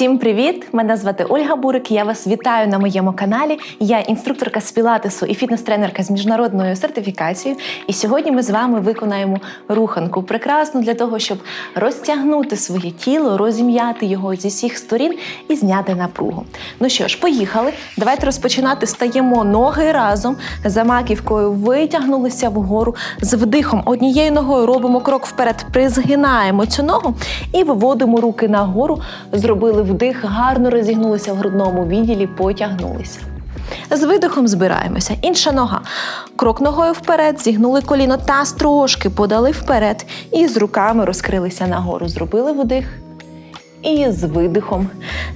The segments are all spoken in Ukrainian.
Всім привіт! Мене звати Ольга Бурик. Я вас вітаю на моєму каналі. Я інструкторка з пілатесу і фітнес-тренерка з міжнародною сертифікацією. І сьогодні ми з вами виконаємо руханку прекрасну для того, щоб розтягнути своє тіло, розім'яти його зі всіх сторін і зняти напругу. Ну що ж, поїхали. Давайте розпочинати. Стаємо ноги разом за маківкою, витягнулися вгору з вдихом. Однією ногою робимо крок вперед, призгинаємо цю ногу і виводимо руки нагору. Зробили вдих, гарно розігнулися в грудному відділі, потягнулися. З видихом збираємося. Інша нога. Крок ногою вперед, зігнули коліно, таз трошки подали вперед і з руками розкрилися нагору. Зробили вдих. І з видихом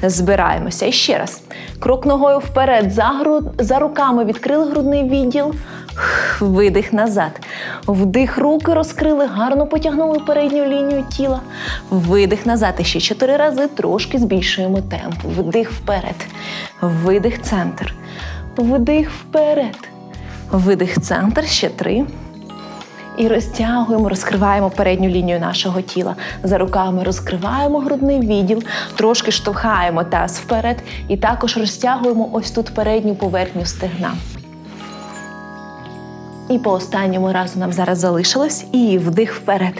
збираємося. І ще раз. Крок ногою вперед, за, гру... за руками відкрили грудний відділ. Видих назад. Вдих, руки розкрили, гарно потягнули передню лінію тіла. Видих назад. І ще чотири рази трошки збільшуємо темп. Вдих вперед. Видих центр. Вдих вперед. Видих центр. Ще три. І розтягуємо, розкриваємо передню лінію нашого тіла. За руками розкриваємо грудний відділ, трошки штовхаємо таз вперед і також розтягуємо ось тут передню поверхню стегна. І по останньому разу нам зараз залишилось. І вдих вперед.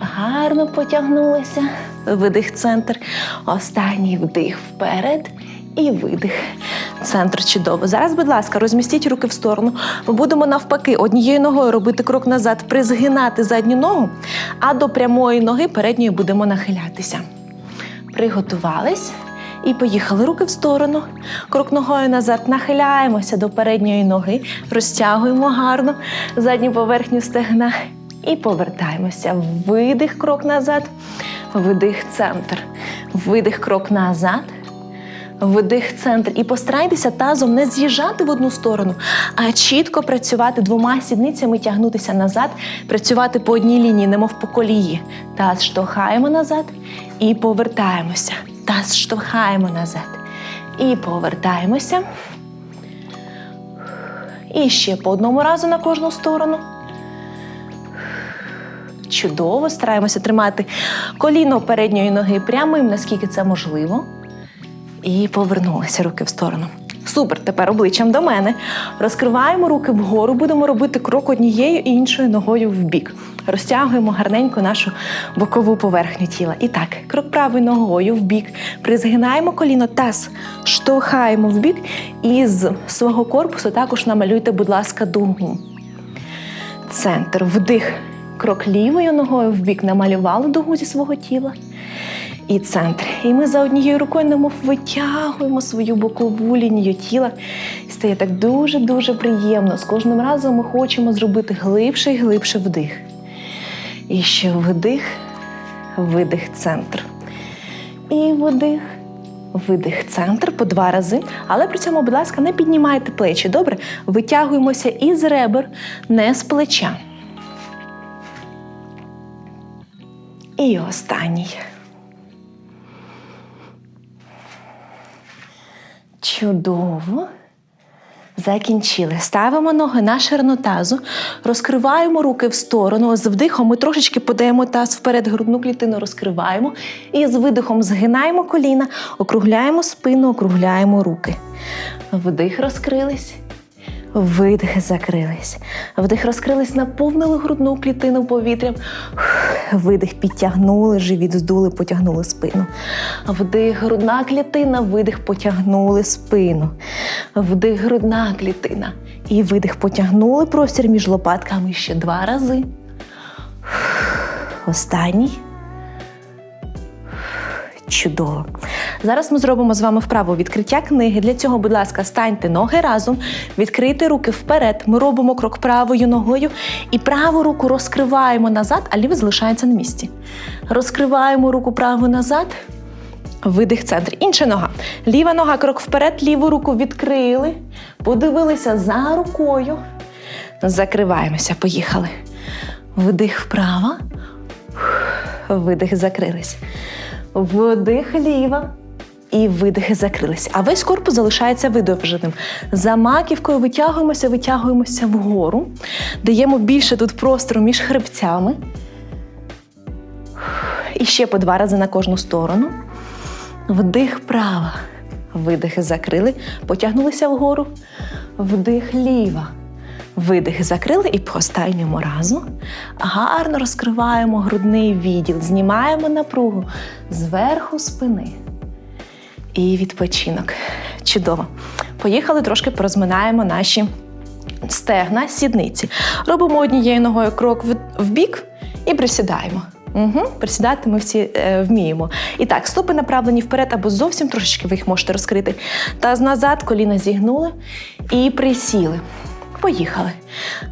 Гарно потягнулися. Видих центр. Останній вдих вперед. І видих. Центр чудово. Зараз, будь ласка, розмістіть руки в сторону. Ми будемо навпаки однією ногою робити крок назад, призгинати задню ногу, а до прямої ноги передньої будемо нахилятися. Приготувались. І поїхали руки в сторону. Крок ногою назад нахиляємося до передньої ноги, розтягуємо гарно задню поверхню стегна і повертаємося. Видих, крок назад, видих центр. Видих, крок назад. Вдих центр. І постарайтеся тазом не з'їжджати в одну сторону, а чітко працювати двома сідницями, тягнутися назад, працювати по одній лінії, немов по колії. Таз штовхаємо назад і повертаємося. Таз штовхаємо назад. І повертаємося. І ще по одному разу на кожну сторону. Чудово, стараємося тримати коліно передньої ноги прямим, наскільки це можливо. І повернулися руки в сторону. Супер, тепер обличчям до мене. Розкриваємо руки вгору, будемо робити крок однією і іншою ногою в бік. Розтягуємо гарненько нашу бокову поверхню тіла. І так, крок правою ногою в бік. Призгинаємо коліно, таз штовхаємо в бік. І з свого корпусу також намалюйте, будь ласка, дугу. Центр. Вдих. Крок лівою ногою в бік намалювали дугу зі свого тіла і центр. І ми за однією рукою немов витягуємо свою бокову лінію тіла. І стає так дуже-дуже приємно. З кожним разом ми хочемо зробити глибше і глибше вдих. І ще вдих, видих, центр. І вдих, видих, центр по два рази. Але при цьому, будь ласка, не піднімайте плечі. Добре? Витягуємося із ребер, не з плеча. І останній. Чудово. Закінчили. Ставимо ноги на ширину тазу, розкриваємо руки в сторону. З вдихом ми трошечки подаємо таз вперед, грудну клітину розкриваємо. І з видихом згинаємо коліна, округляємо спину, округляємо руки. Вдих розкрились. Видих закрились. Вдих розкрились, наповнили грудну клітину повітрям. Видих підтягнули, живіт здули, потягнули спину. Вдих, грудна клітина, видих, потягнули спину. Вдих, грудна клітина. І видих, потягнули простір між лопатками ще два рази. Останній. Чудово. Зараз ми зробимо з вами вправу відкриття книги. Для цього, будь ласка, станьте ноги разом, відкрийте руки вперед. Ми робимо крок правою ногою і праву руку розкриваємо назад, а ліва залишається на місці. Розкриваємо руку праву назад. Видих центр. Інша нога. Ліва нога, крок вперед, ліву руку відкрили. Подивилися за рукою. Закриваємося. Поїхали. Вдих вправо. Видих закрились. Вдих ліва. І видихи закрились. А весь корпус залишається видовженим. За маківкою витягуємося, витягуємося вгору. Даємо більше тут простору між хребцями. І ще по два рази на кожну сторону. Вдих права. Видихи закрили, потягнулися вгору. Вдих ліва. Видихи закрили і по останньому разу гарно розкриваємо грудний відділ, знімаємо напругу зверху спини. І відпочинок. Чудово. Поїхали трошки порозминаємо наші стегна, сідниці. Робимо однією ногою крок в- вбік і присідаємо. Угу. Присідати ми всі е, вміємо. І так, стопи направлені вперед або зовсім трошечки ви їх можете розкрити. Та назад, коліна зігнули і присіли. Поїхали.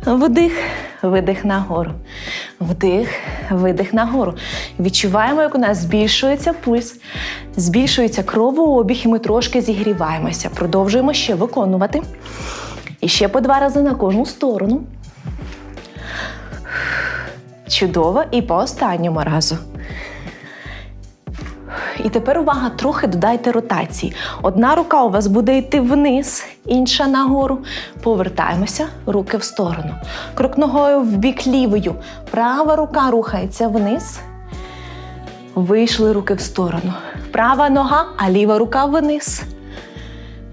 Вдих, видих нагору. Вдих, видих нагору. Відчуваємо, як у нас збільшується пульс, збільшується кровообіг, і ми трошки зігріваємося. Продовжуємо ще виконувати. І ще по два рази на кожну сторону. Чудово. І по останньому разу. І тепер увага, трохи додайте ротації. Одна рука у вас буде йти вниз, інша нагору. Повертаємося, руки в сторону. Крок ногою в бік лівою. Права рука рухається вниз. Вийшли руки в сторону. Права нога, а ліва рука вниз.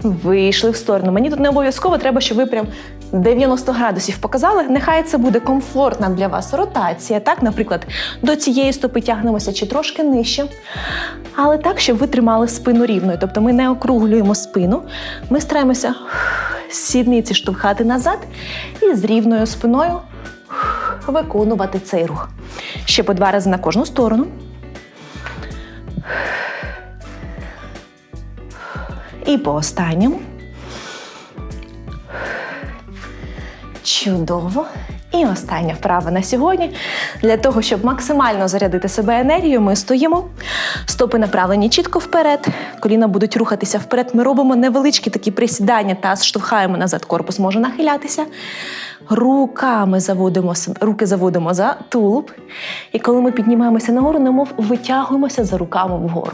Вийшли в сторону. Мені тут не обов'язково треба, щоб ви прям 90 градусів показали. Нехай це буде комфортна для вас ротація. Так, наприклад, до цієї стопи тягнемося чи трошки нижче. Але так, щоб ви тримали спину рівною. Тобто ми не округлюємо спину. Ми стараємося сідниці штовхати назад і з рівною спиною виконувати цей рух. Ще по два рази на кожну сторону. І по останньому. Чудово. І остання вправа на сьогодні. Для того, щоб максимально зарядити себе енергією, ми стоїмо. Стопи направлені чітко вперед. Коліна будуть рухатися вперед. Ми робимо невеличкі такі присідання, таз штовхаємо назад, корпус може нахилятися. Руками заводимо руки заводимо за тулуб. І коли ми піднімаємося нагору, немов витягуємося за руками вгору.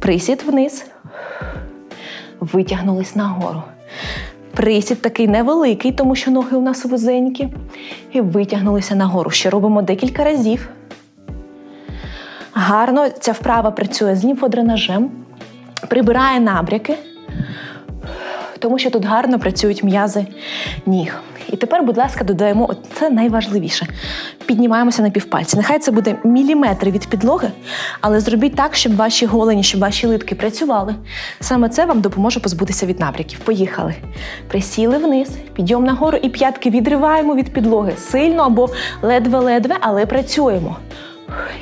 Присід вниз, витягнулись нагору. Присід такий невеликий, тому що ноги у нас вузенькі. І витягнулися нагору. Ще робимо декілька разів. Гарно ця вправа працює з лімфодренажем, прибирає набряки, тому що тут гарно працюють м'язи ніг. І тепер, будь ласка, додаємо це найважливіше. Піднімаємося на півпальці. Нехай це буде міліметри від підлоги, але зробіть так, щоб ваші голені, щоб ваші литки працювали. Саме це вам допоможе позбутися від набряків. Поїхали. Присіли вниз, підйом нагору і п'ятки відриваємо від підлоги сильно або ледве-ледве, але працюємо.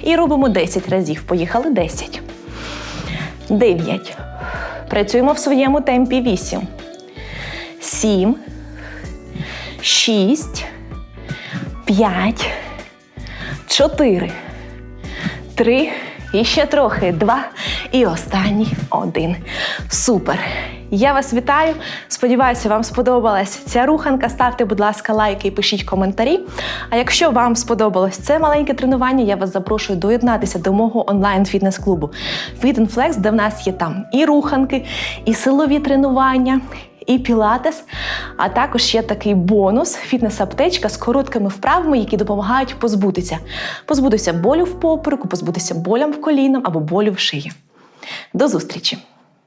І робимо 10 разів. Поїхали 10. 9. Працюємо в своєму темпі 8. 7. 6. 5. 4. 3. І ще трохи. Два. І останній один. Супер. Я вас вітаю. Сподіваюся, вам сподобалась ця руханка. Ставте, будь ласка, лайки і пишіть коментарі. А якщо вам сподобалось це маленьке тренування, я вас запрошую доєднатися до мого онлайн-фітнес-клубу Fit Flex, де в нас є там і руханки, і силові тренування. І пілатес, а також є такий бонус фітнес-аптечка з короткими вправами, які допомагають позбутися. Позбутися болю в попереку, позбутися болям в колінам або болю в шиї. До зустрічі!